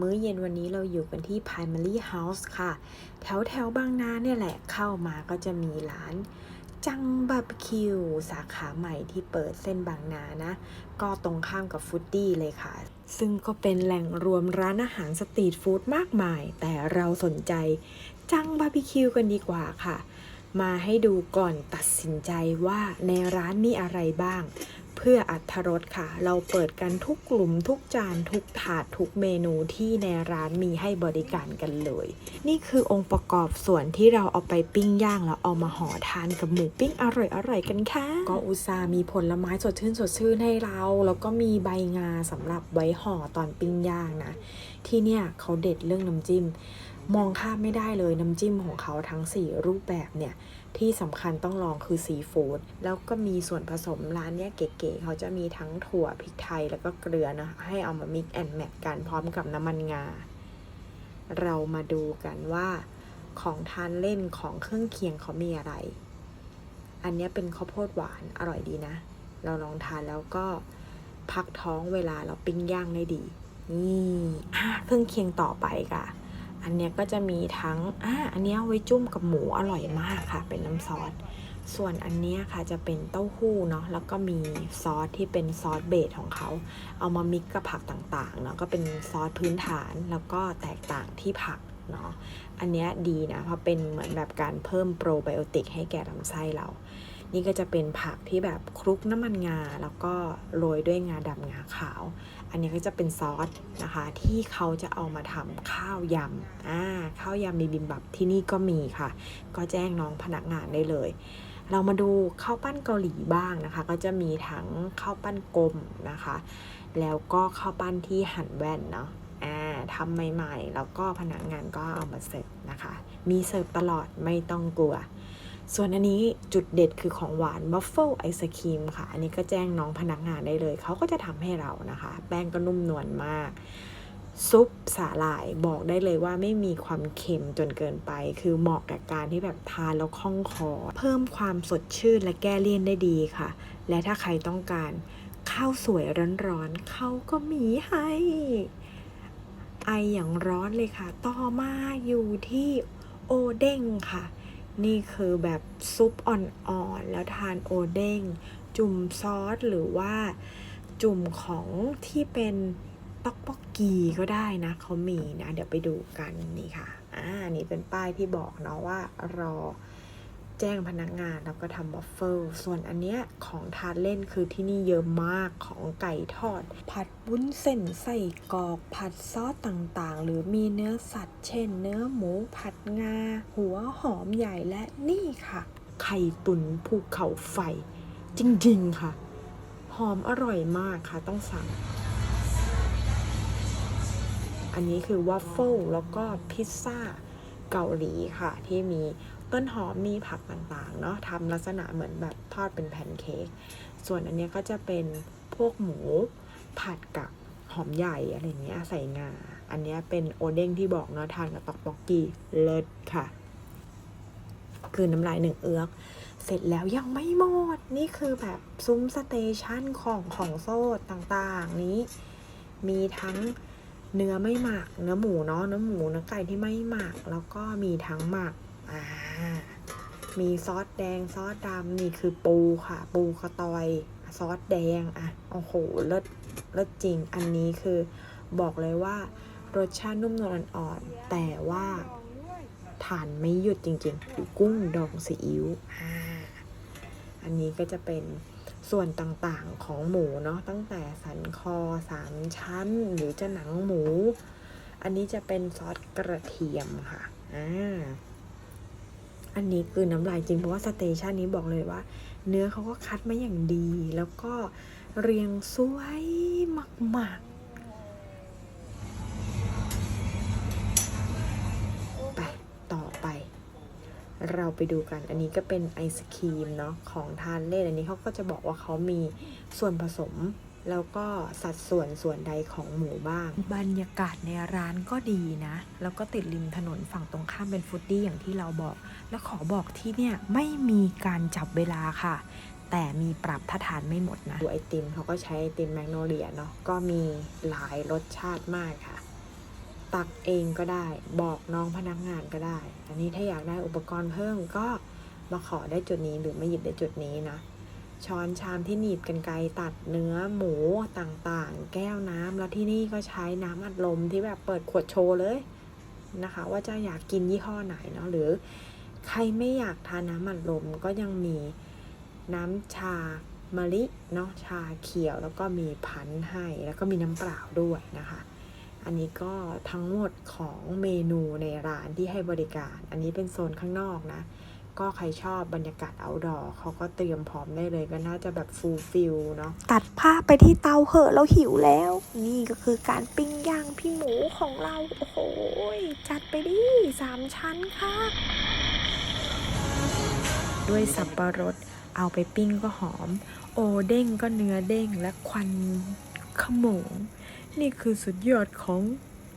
มื้อเย็นวันนี้เราอยู่กันที่ Primary House ค่ะ แถวแถวบางนาเนี่ยแหละเข้ามาก็จะมีร้านจังบาร์บีคิวสาขาใหม่ที่เปิดเส้นบางนานะ ก็ตรงข้ามกับฟุตดี้เลยค่ะ ซึ่งก็เป็นแหล่งรวมร้านอาหารสตรีทฟู้ดมากมาย แต่เราสนใจจังบาร์บีคิวกันดีกว่าค่ะ มาให้ดูก่อนตัดสินใจว่าในร้านมีอะไรบ้าง พื่ออัตรสค่ะ เราเปิดกันทุกกลุ่มทุกจานทุกถาดทุกเมนูที่ในร้านมีให้บริการกันเลย นี่คือองค์ประกอบส่วนที่เราเอาไปปิ้งย่างแล้วเอามาห่อทานกับหมูปิ้งอร่อยๆกันค่ะ ก็อุตส่าห์มีผลไม้สดชื่นสดชื่นให้เรา แล้วก็มีใบงาสำหรับไว้ห่อตอนปิ้งย่างนะ ที่เนี่ยเขาเด็ดเรื่องน้ำจิ้ม มองข้ามไม่ได้เลยน้ำจิ้มของเขาทั้ง 4 รูปแบบเนี่ย ที่สำคัญต้องลองคือซีฟู้ดแล้วก็มีส่วนผสมร้านเนี้ยเก๋ๆเขาจะมีทั้งถั่วพริกไทยแล้วก็เกลือนะให้เอามามิกแอนแมทกันพร้อมกับน้ำมันงา เรามาดูกันว่า ของทานเล่นของเครื่องเคียงเขามีอะไร อันเนี้ยเป็นข้าวโพดหวานอร่อยดีนะ เราลองทานแล้วก็พักท้องเวลาเราปิ้งย่างได้ดีนี่เครื่องเคียงต่อไปค่ะ อันเนี้ยก็จะมีทั้งอ่าอันเนี้ยไว้จุ่มกับหมูอร่อยมากค่ะ เป็นน้ำซอส ส่วนอันเนี้ยค่ะจะเป็นเต้าหู้เนาะ แล้วก็มีซอสที่เป็นซอสเบสของเขา เอามามิกกับผักต่างๆเนาะ ก็เป็นซอสพื้นฐาน แล้วก็แตกต่างที่ผักเนาะ อันเนี้ยดีนะ เพราะเป็นเหมือนแบบการเพิ่มโปรไบโอติกให้แก่ลำไส้เรา นี่ก็จะเป็นผักที่แบบคลุกน้ำมันงา แล้วก็โรยด้วยงาดำงาขาว อันนี้ก็จะเป็นซอสนะคะ ที่เขาจะเอามาทำข้าวยำอ่าข้าวยำมีบิมบับที่นี่ก็มีค่ะ ก็แจ้งน้องพนักงานได้เลย เรามาดูข้าวปั้นเกาหลีบ้างนะคะ ก็จะมีทั้งข้าวปั้นกลมนะคะ แล้วก็ข้าวปั้นที่หั่นแว่นเนาะทำใหม่ๆ แล้วก็พนักงานก็เอามาเสิร์ฟนะคะ มีเสิร์ฟตลอดไม่ต้องกลัว ส่วนอันนี้จุดเด็ดคือของหวานมัฟเฟิลไอศครีมค่ะ อันนี้ก็แจ้งน้องพนักงานได้เลย เขาก็จะทำให้เรานะคะ แป้งก็นุ่มนวลมาก ซุปสาหร่ายบอกได้เลยว่าไม่มีความเค็มจนเกินไป คือเหมาะกับการที่แบบทานแล้วคล่องคอ เพิ่มความสดชื่นและแก้เลี่ยนได้ดีค่ะ และถ้าใครต้องการข้าวสวยร้อนๆเขาก็มีให้ ไออย่างร้อนเลยค่ะ ต่อมาอยู่ที่โอเด้งค่ะ นี่คือแบบซุปอ่อนๆ แล้วทานโอเด้ง จุ่มซอสหรือว่าจุ่มของที่เป็นต๊อกปอกกีก็ได้นะเขามีนะ เดี๋ยวไปดูกันนี่ค่ะ อ่า นี่เป็นป้ายที่บอกเนาะว่ารอ แจ้งพนักงานแล้วก็ทำบัฟเฟิลส่วนอันเนี้ยของทานเล่นคือที่นี่เยอะมากของไก่ทอด ผัดวุ้นเส้นใส่กรอก ผัดซอสต่างๆ หรือมีเนื้อสัตว์ เช่น เนื้อหมูผัดงา หัวหอมใหญ่และนี่ค่ะ ไข่ตุนภูเขาไฟ จริงๆค่ะ หอมอร่อยมากค่ะต้องสั่ง อันนี้คือวัฟเฟิลแล้วก็พิซซ่าเกาหลีค่ะที่มี ต้นหอมมีผักต่างๆเนาะทำลักษณะเหมือนแบบทอดเป็นแผ่นเค้กส่วนอันนี้ก็จะเป็นพวกหมูผัดกับหอมใหญ่อะไรเงี้ยใส่งา อันนี้เป็นโอเด้งที่บอกเนาะทานกับตอกบกกี้เลิศค่ะ คือน้ำลายหนึ่งเอื้อก เสร็จแล้วยังไม่หมด นี่คือแบบซุ้มสเตชันของของโซ่ต่างๆ นี้ มีทั้งเนื้อไม่หมัก เนื้อหมูเนาะเนื้อหมูเนื้อไก่ที่ไม่หมัก แล้วก็มีทั้งหมัก อ่ามีซอสแดงซอสดำนี่คือปูค่ะ ปูกระตอย ซอสแดงอะโอ้โหเลิศเลิศจริง อันนี้คือบอกเลยว่ารสชาตินุ่มนวลอ่อนๆแต่ว่าทานไม่หยุดจริงๆกุ้งดองซีอิ๊วอ่าอันนี้ก็จะเป็นส่วนต่างๆของหมูเนาะตั้งแต่สันคอสามชั้น หรือจะหนังหมู อันนี้จะเป็นซอสกระเทียมค่ะอ่า อันนี้คือน้ำลายจริงเพราะว่าสเตชันนี้บอกเลยว่า เนื้อเขาก็คัดมาอย่างดี แล้วก็เรียงสวยมากๆ ไปต่อไป เราไปดูกัน อันนี้ก็เป็นไอศครีมเนาะของทานเล่น อันนี้เขาก็จะบอกว่าเขามีส่วนผสม แล้วก็สัดส่วนส่วนใดของหมูบ้าง บรรยากาศในร้านก็ดีนะ แล้วก็ติดริมถนนฝั่งตรงข้ามเป็นฟุตดี้อย่างที่เราบอก แล้วขอบอกที่เนี่ยไม่มีการจับเวลาค่ะ แต่มีปรับถ้าทานไม่หมดนะ ดูไอติมเขาก็ใช้ไอติมแมกโนเลียเนาะ ก็มีหลายรสชาติมากค่ะ ตักเองก็ได้ บอกน้องพนักงานก็ได้ อันนี้ถ้าอยากได้อุปกรณ์เพิ่มก็มาขอได้จุดนี้หรือมาหยิบได้จุดนี้นะ ช้อนชามที่หนีบกันไกรตัดเนื้อหมูต่างๆ แก้วน้ำแล้วที่นี่ก็ใช้น้ำอัดลมที่แบบเปิดขวดโชว์เลยนะคะ ว่าจะอยากกินยี่ห้อไหนเนาะหรือ ใครไม่อยากทานน้ำอัดลมก็ยังมีน้ำชามะลิเนาะชาเขียวแล้วก็มีพันธุ์ให้ แล้วก็มีน้ำเปล่าด้วยนะคะ อันนี้ก็ทั้งหมดของเมนูในร้านที่ให้บริการ อันนี้เป็นโซนข้างนอกนะ ก็ใครชอบบรรยากาศ outdoor เขาก็เตรียมพร้อมได้เลยก็น่าจะแบบฟูลฟิลเนาะตัดภาพไปที่เตาเหอะเราหิวแล้ว นี่ก็คือการปิ้งย่างพี่หมูของเรา โอ้โหยจัดไปดิสามชั้นค่ะ ด้วยสับปะรดเอาไปปิ้งก็หอม โอเด้งก็เนื้อเด้งและควันขโมง นี่คือสุดยอดของ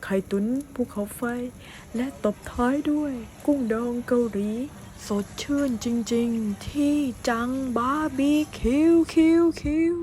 ไข่ตุ้นภูเขาไฟ และตบท้ายด้วย กุ้งดองเกาหลี สดชื่นจริงๆ ที่จังบาร์บีคิวคิวคิว